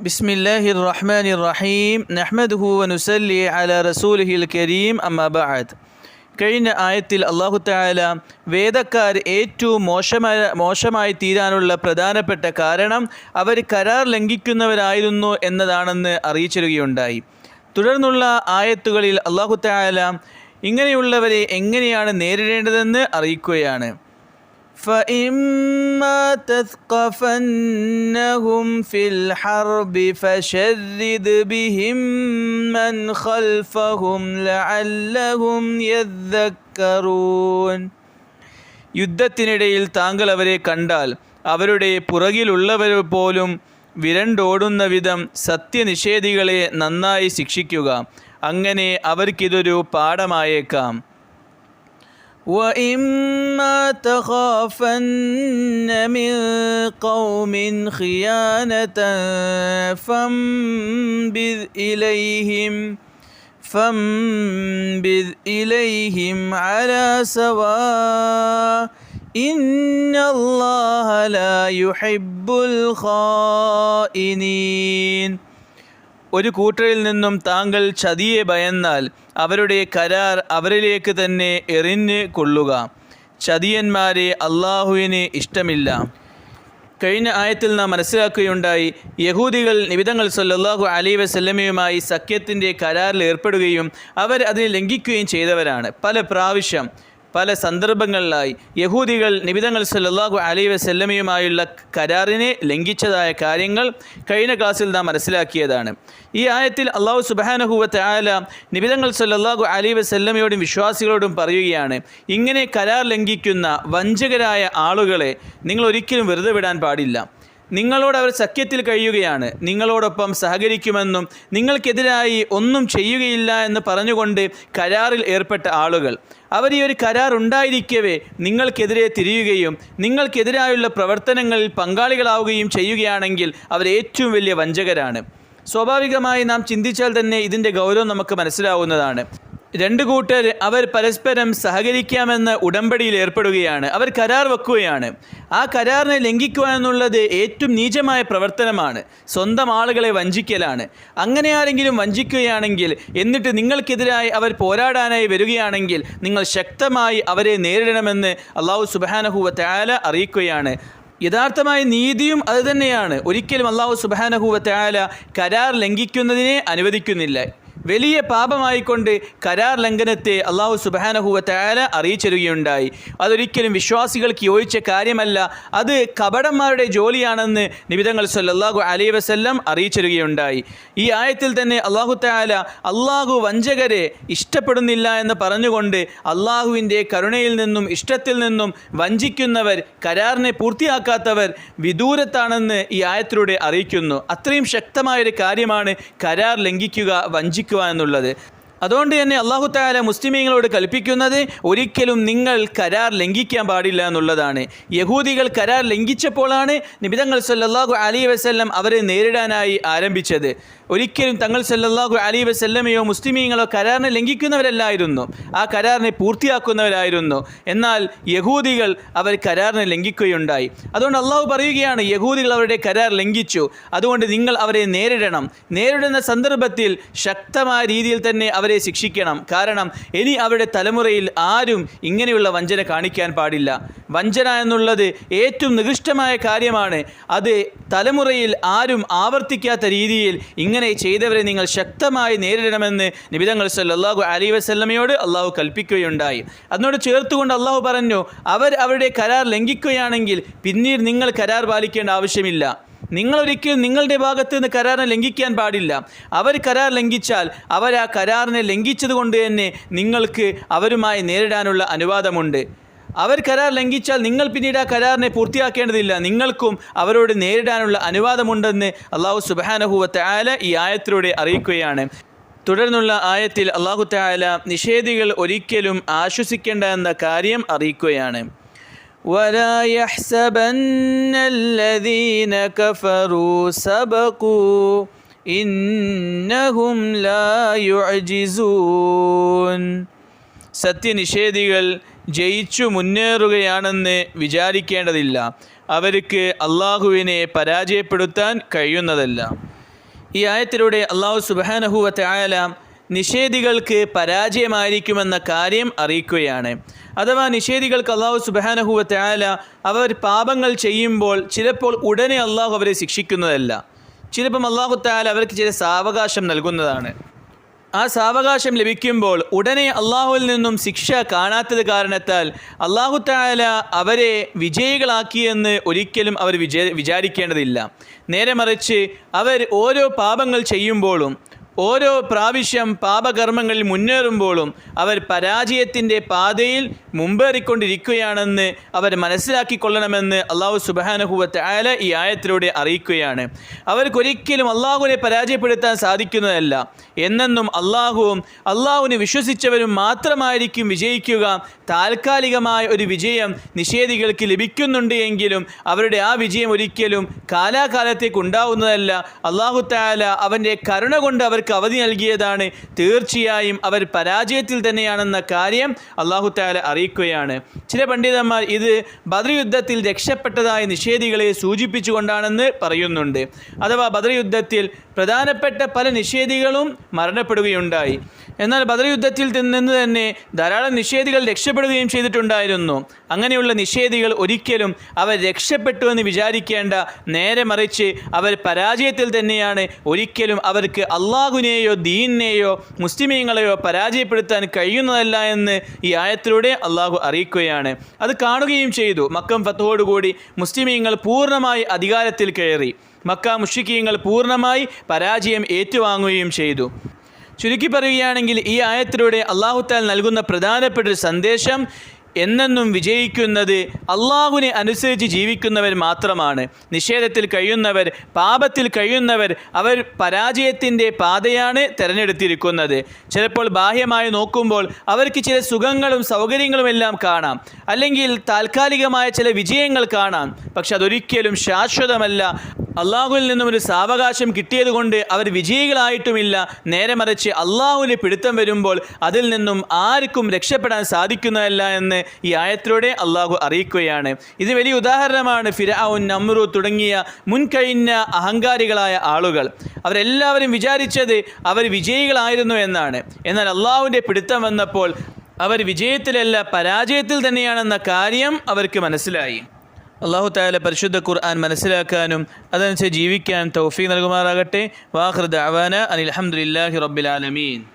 بسم الله الرحمن الرحيم نحمده ونسلي على رسوله الكريم أما بعد കഴിഞ്ഞ ആയത്തിൽ അള്ളാഹു താല വേദക്കാർ ഏറ്റവും മോശമായ മോശമായി തീരാനുള്ള പ്രധാനപ്പെട്ട കാരണം അവർ കരാർ ലംഘിക്കുന്നവരായിരുന്നു എന്നതാണെന്ന് അറിയിച്ചിരുകയുണ്ടായി തുടർന്നുള്ള ആയത്തുകളിൽ അള്ളാഹു താല ഇങ്ങനെയുള്ളവരെ എങ്ങനെയാണ് നേരിടേണ്ടതെന്ന് അറിയിക്കുകയാണ് فإما تثقفنهم في الحرب فشرد بهم من خلفهم لعلهم يذكرون യുദ്ധത്തിനിടയിൽ താങ്കൾ അവരെ കണ്ടാൽ അവരുടെ പുറകിലുള്ളവർ പോലും വിരണ്ടോടുന്ന വിധം സത്യനിഷേധികളെ നന്നായി ശിക്ഷിക്കുക അങ്ങനെ അവർക്കിതൊരു പാഠമായേക്കാം وإما تخافن من قوم خيانة فانبذ إليهم فانبذ إليهم على سواء إن الله لا يحب الخائنين ഒരു കൂട്ടരിൽ നിന്നും താങ്കൾ ചതിയെ ഭയന്നാൽ അവരുടെ കരാർ അവരിലേക്ക് തന്നെ എറിഞ്ഞ് കൊള്ളുക. ചതിയന്മാരെ അള്ളാഹുവിന് ഇഷ്ടമില്ല. കഴിഞ്ഞ ആയത്തിൽ നാം മനസ്സിലാക്കുകയുണ്ടായി യഹൂദികൾ നിബിതങ്ങൾ സല്ലാഹു അലി വസല്ലമയുമായി സഖ്യത്തിന്റെ കരാറിൽ ഏർപ്പെടുകയും അവർ അതിനെ ലംഘിക്കുകയും ചെയ്തവരാണ്. പല പ്രാവശ്യം പല സന്ദർഭങ്ങളിലായി യഹൂദികൾ നിബിതങ്ങൾ സല്ലാഹു അലൈ വസല്ലമയുമായുള്ള കരാറിനെ ലംഘിച്ചതായ കാര്യങ്ങൾ കഴിഞ്ഞ ക്ലാസ്സിൽ നാം മനസ്സിലാക്കിയതാണ്. ഈ ആയത്തിൽ അള്ളാഹു സുബാനഹുവത്ത് ആല നിബിതങ്ങൾ സല്ലാഹു അലൈ വസല്ലമയോടും വിശ്വാസികളോടും പറയുകയാണ് ഇങ്ങനെ കരാർ ലംഘിക്കുന്ന വഞ്ചകരായ ആളുകളെ നിങ്ങൾ ഒരിക്കലും വെറുതെ വിടാൻ പാടില്ല. നിങ്ങളോട് അവർ സഖ്യത്തിൽ കഴിയുകയാണ്. നിങ്ങളോടൊപ്പം സഹകരിക്കുമെന്നും നിങ്ങൾക്കെതിരായി ഒന്നും ചെയ്യുകയില്ല എന്ന് പറഞ്ഞുകൊണ്ട് കരാറിൽ ഏർപ്പെട്ട ആളുകൾ. അവർ ഈ ഒരു കരാർ ഉണ്ടായിരിക്കവേ നിങ്ങൾക്കെതിരെ തിരിയുകയും നിങ്ങൾക്കെതിരായുള്ള പ്രവർത്തനങ്ങളിൽ പങ്കാളികളാവുകയും ചെയ്യുകയാണെങ്കിൽ അവർ ഏറ്റവും വലിയ വഞ്ചകരാണ്. സ്വാഭാവികമായി നാം ചിന്തിച്ചാൽ തന്നെ ഇതിന്റെ ഗൗരവം നമുക്ക് മനസ്സിലാവുന്നതാണ്. രണ്ട് കൂട്ടർ അവർ പരസ്പരം സഹകരിക്കാമെന്ന ഉടമ്പടിയിൽ ഏർപ്പെടുകയാണ്. അവർ കരാർ വെക്കുകയാണ്. ആ കരാറിനെ ലംഘിക്കുക എന്നുള്ളത് ഏറ്റവും നീചമായ പ്രവർത്തനമാണ്. സ്വന്തം ആളുകളെ വഞ്ചിക്കലാണ്. അങ്ങനെ ആരെങ്കിലും വഞ്ചിക്കുകയാണെങ്കിൽ എന്നിട്ട് നിങ്ങൾക്കെതിരായി അവർ പോരാടാനായി വരികയാണെങ്കിൽ നിങ്ങൾ ശക്തമായി അവരെ നേരിടണമെന്ന് അള്ളാഹു സുബാനഹുവ താല അറിയിക്കുകയാണ്. യഥാർത്ഥമായ നീതിയും അതുതന്നെയാണ് ഒരിക്കലും അള്ളാഹു സുബാനഹുവ താല കരാർ ലംഘിക്കുന്നതിനെ അനുവദിക്കുന്നില്ല. വലിയ പാപമായിക്കൊണ്ട് കരാർ ലംഘനത്തെ അള്ളാഹു സുബാനഹുവ താര അറിയിച്ചിരുകയുണ്ടായി അതൊരിക്കലും വിശ്വാസികൾക്ക് യോജിച്ച കാര്യമല്ല. അത് കപടന്മാരുടെ ജോലിയാണെന്ന് നിബിതങ്ങൾ സല്ലാഹു അലൈ വസല്ലം അറിയിച്ചിരുകയുണ്ടായി ഈ ആയത്തിൽ തന്നെ അള്ളാഹു താല അള്ളാഹു വഞ്ചകരെ ഇഷ്ടപ്പെടുന്നില്ല എന്ന് പറഞ്ഞുകൊണ്ട് അള്ളാഹുവിന്റെ കരുണയിൽ നിന്നും ഇഷ്ടത്തിൽ നിന്നും വഞ്ചിക്കുന്നവർ കരാറിനെ പൂർത്തിയാക്കാത്തവർ വിദൂരത്താണെന്ന് ഈ ആയത്തിലൂടെ അറിയിക്കുന്നു. അത്രയും ശക്തമായൊരു കാര്യമാണ് കരാർ ലംഘിക്കുക വഞ്ചിക്കുക എന്നുള്ളത് അതുകൊണ്ട് തന്നെ അള്ളാഹു താല മുസ്ലിമീങ്ങളോട് കൽപ്പിക്കുന്നത് ഒരിക്കലും നിങ്ങൾ കരാർ ലംഘിക്കാൻ പാടില്ല എന്നുള്ളതാണ്. യഹൂദികൾ കരാർ ലംഘിച്ചപ്പോഴാണ് നിബിതങ്ങൾ സല്ലാഹു അലി വസ്ല്ലം അവരെ നേരിടാനായി ആരംഭിച്ചത്. ഒരിക്കലും തങ്ങൾ സല്ലാഹു അലി വസ്ല്ലമയോ മുസ്ലിമീങ്ങളോ കരാറിനെ ലംഘിക്കുന്നവരല്ലായിരുന്നു. ആ കരാറിനെ പൂർത്തിയാക്കുന്നവരായിരുന്നു. എന്നാൽ യഹൂദികൾ അവർ കരാറിനെ ലംഘിക്കുകയുണ്ടായി. അതുകൊണ്ട് അള്ളാഹു പറയുകയാണ് യഹൂദികൾ അവരുടെ കരാർ ലംഘിച്ചു. അതുകൊണ്ട് നിങ്ങൾ അവരെ നേരിടണം. നേരിടുന്ന സന്ദർഭത്തിൽ ശക്തമായ രീതിയിൽ തന്നെ അവരെ ശിക്ഷിക്കണം. കാരണം ഇനി അവരുടെ തലമുറയിൽ ആരും ഇങ്ങനെയുള്ള വഞ്ചന കാണിക്കാൻ പാടില്ല. വഞ്ചന എന്നുള്ളത് ഏറ്റവും നികൃഷ്ടമായ കാര്യമാണ്. അത് തലമുറയിൽ ആരും ആവർത്തിക്കാത്ത രീതിയിൽ ഇങ്ങനെ ചെയ്തവരെ നിങ്ങൾ ശക്തമായി നേരിടണമെന്ന് നിബിതങ്ങൾ സല്ലല്ലാഹു അലി വസല്ലമയോട് അള്ളാഹു കൽപ്പിക്കുകയുണ്ടായി. അതിനോട് ചേർത്തുകൊണ്ട് അള്ളാഹു പറഞ്ഞു അവർ അവരുടെ കരാർ ലംഘിക്കുകയാണെങ്കിൽ പിന്നീട് നിങ്ങൾ കരാർ പാലിക്കേണ്ട ആവശ്യമില്ല. നിങ്ങളൊരിക്കലും നിങ്ങളുടെ ഭാഗത്ത് നിന്ന് കരാറിനെ ലംഘിക്കാൻ പാടില്ല. അവർ കരാർ ലംഘിച്ചാൽ അവർ ആ കരാറിനെ ലംഘിച്ചത് കൊണ്ട് തന്നെ നിങ്ങൾക്ക് അവരുമായി നേരിടാനുള്ള അനുവാദമുണ്ട്. അവർ കരാർ ലംഘിച്ചാൽ നിങ്ങൾ പിന്നീട് ആ കരാറിനെ പൂർത്തിയാക്കേണ്ടതില്ല. നിങ്ങൾക്കും അവരോട് നേരിടാനുള്ള അനുവാദമുണ്ടെന്ന് അള്ളാഹു സുബാനഹുവത്ത് ആല ഈ ആയത്തിലൂടെ അറിയിക്കുകയാണ്. തുടർന്നുള്ള ആയത്തിൽ അള്ളാഹു താല നിഷേധികൾ ഒരിക്കലും ആശ്വസിക്കേണ്ട എന്ന കാര്യം അറിയിക്കുകയാണ്. ولا يحسبن الذين كفروا سبقوا إنهم لا يعجزون സത്യനിഷേധികൾ ജയിച്ചു മുന്നേറുകയാണെന്ന് വിചാരിക്കേണ്ടതില്ല അവർക്ക് അള്ളാഹുവിനെ പരാജയപ്പെടുത്താൻ കഴിയുന്നതല്ല ഈ ആയത്തിലൂടെ അള്ളാഹു സുബാനഹുവത്തെ ആയാല നിഷേധികൾക്ക് പരാജയമായിരിക്കുമെന്ന കാര്യം അറിയിക്കുകയാണ്. അഥവാ നിഷേധികൾക്ക് അള്ളാഹു സുബാനഹുവ ആയാല അവർ പാപങ്ങൾ ചെയ്യുമ്പോൾ ചിലപ്പോൾ ഉടനെ അള്ളാഹു അവരെ ശിക്ഷിക്കുന്നതല്ല. ചിലപ്പം അള്ളാഹു താല അവർക്ക് ചില സാവകാശം നൽകുന്നതാണ്. ആ സാവകാശം ലഭിക്കുമ്പോൾ ഉടനെ അള്ളാഹുവിൽ നിന്നും ശിക്ഷ കാണാത്തത് കാരണത്താൽ അള്ളാഹു താല അവരെ വിജയികളാക്കിയെന്ന് ഒരിക്കലും അവർ വിചാരിക്കേണ്ടതില്ല. നേരെ മറിച്ച് അവർ ഓരോ പാപങ്ങൾ ചെയ്യുമ്പോഴും ഓരോ പ്രാവശ്യം പാപകർമ്മങ്ങളിൽ മുന്നേറുമ്പോഴും അവർ പരാജയത്തിന്റെ പാതയിൽ മുമ്പേറിക്കൊണ്ടിരിക്കുകയാണെന്ന് അവർ മനസ്സിലാക്കിക്കൊള്ളണമെന്ന് അള്ളാഹു സുബാനഹുവത്ത് ആല ഈ ആയത്തിലൂടെ അറിയിക്കുകയാണ്. അവർക്കൊരിക്കലും അള്ളാഹുവിനെ പരാജയപ്പെടുത്താൻ സാധിക്കുന്നതല്ല. എന്നെന്നും അള്ളാഹുവും അള്ളാഹുവിനെ വിശ്വസിച്ചവരും മാത്രമായിരിക്കും വിജയിക്കുക. താൽക്കാലികമായ ഒരു വിജയം നിഷേധികൾക്ക് ലഭിക്കുന്നുണ്ട് എങ്കിലും അവരുടെ ആ വിജയം ഒരിക്കലും കാലാകാലത്തേക്ക് ഉണ്ടാവുന്നതല്ല. അള്ളാഹു താല അവന്റെ കരുണ കൊണ്ട് അവർക്ക് അവധി നൽകിയതാണ്. തീർച്ചയായും അവർ പരാജയത്തിൽ തന്നെയാണെന്ന കാര്യം അള്ളാഹു താല അറിയിക്കുകയാണ്. ചില പണ്ഡിതന്മാർ ഇത് ബദർ യുദ്ധത്തിൽ രക്ഷപ്പെട്ടതായ നിഷേധികളെ സൂചിപ്പിച്ചുകൊണ്ടാണെന്ന് പറയുന്നുണ്ട്. അഥവാ ബദർ യുദ്ധത്തിൽ പ്രധാനപ്പെട്ട പല നിഷേധികളും മരണപ്പെടുകയുണ്ടായി. എന്നാൽ ബദർ യുദ്ധത്തിൽ നിന്ന് തന്നെ ധാരാളം നിഷേധികൾ രക്ഷപ്പെടുകയും ചെയ്തിട്ടുണ്ടായിരുന്നു. അങ്ങനെയുള്ള നിഷേധികൾ ഒരിക്കലും അവർ രക്ഷപ്പെട്ടു എന്ന് വിചാരിക്കേണ്ട നേരെ മറിച്ച് അവർ പരാജയത്തിൽ തന്നെയാണ് ഒരിക്കലും അവർക്ക് അള്ളാഹുവിനെയോ ദീനിനെയോ മുസ്ലിമീങ്ങളെയോ പരാജയപ്പെടുത്താൻ കഴിയുന്നതല്ല എന്ന് ഈ ആയത്തിലൂടെ അള്ളാഹു അറിയിക്കുകയാണ്. അത് കാണുകയും ചെയ്തു. മക്കം ഫത്തോടുകൂടി മുസ്ലിമീങ്ങൾ പൂർണമായി അധികാരത്തിൽ കയറി. മക്ക മുഷിക്കീങ്ങൾ പൂർണമായി പരാജയം ഏറ്റുവാങ്ങുകയും ചെയ്തു. ചുരുക്കി പറയുകയാണെങ്കിൽ ഈ ആയത്തിലൂടെ അള്ളാഹുത്താൽ നൽകുന്ന പ്രധാനപ്പെട്ട ഒരു സന്ദേശം എന്നെന്നും വിജയിക്കുന്നത് അള്ളാഹുവിനെ അനുസരിച്ച് ജീവിക്കുന്നവർ മാത്രമാണ്. നിഷേധത്തിൽ കഴിയുന്നവർ പാപത്തിൽ കഴിയുന്നവർ അവർ പരാജയത്തിന്റെ പാതയാണ് തിരഞ്ഞെടുത്തിരിക്കുന്നത്. ചിലപ്പോൾ ബാഹ്യമായി നോക്കുമ്പോൾ അവർക്ക് ചില സുഖങ്ങളും സൗകര്യങ്ങളും എല്ലാം കാണാം. അല്ലെങ്കിൽ താൽക്കാലികമായ ചില വിജയങ്ങൾ കാണാം. പക്ഷെ അതൊരിക്കലും ശാശ്വതമല്ല. അള്ളാഹുവിൽ നിന്നും ഒരു സാവകാശം കിട്ടിയതുകൊണ്ട് അവർ വിജയികളായിട്ടുമില്ല. നേരെ മറിച്ച് അള്ളാഹുവിന് പിടുത്തം വരുമ്പോൾ അതിൽ നിന്നും ആർക്കും രക്ഷപ്പെടാൻ സാധിക്കുന്നതല്ല എന്ന് ഈ ആയത്തിലൂടെ അള്ളാഹു അറിയിക്കുകയാണ്. ഇത് വലിയ ഉദാഹരണമാണ് ഫിരാവുൻ നമ്രു തുടങ്ങിയ മുൻകഴിഞ്ഞ അഹങ്കാരികളായ ആളുകൾ. അവരെല്ലാവരും വിചാരിച്ചത് അവർ വിജയികളായിരുന്നു എന്നാണ്. എന്നാൽ അള്ളാഹുവിന്റെ പിടുത്തം വന്നപ്പോൾ അവർ വിജയത്തിലല്ല പരാജയത്തിൽ തന്നെയാണെന്ന കാര്യം അവർക്ക് മനസ്സിലായി. അള്ളാഹു താല പരിശുദ്ധ ഖുർആൻ മനസ്സിലാക്കാനും അതനുസരിച്ച് ജീവിക്കാൻ തൗഫീ നൽകുമാറാകട്ടെ. വാഹൃദ് അവാന അനിൽ അഹമ്മദില്ലാഹി റബ്ബിൽ ആലമീൻ.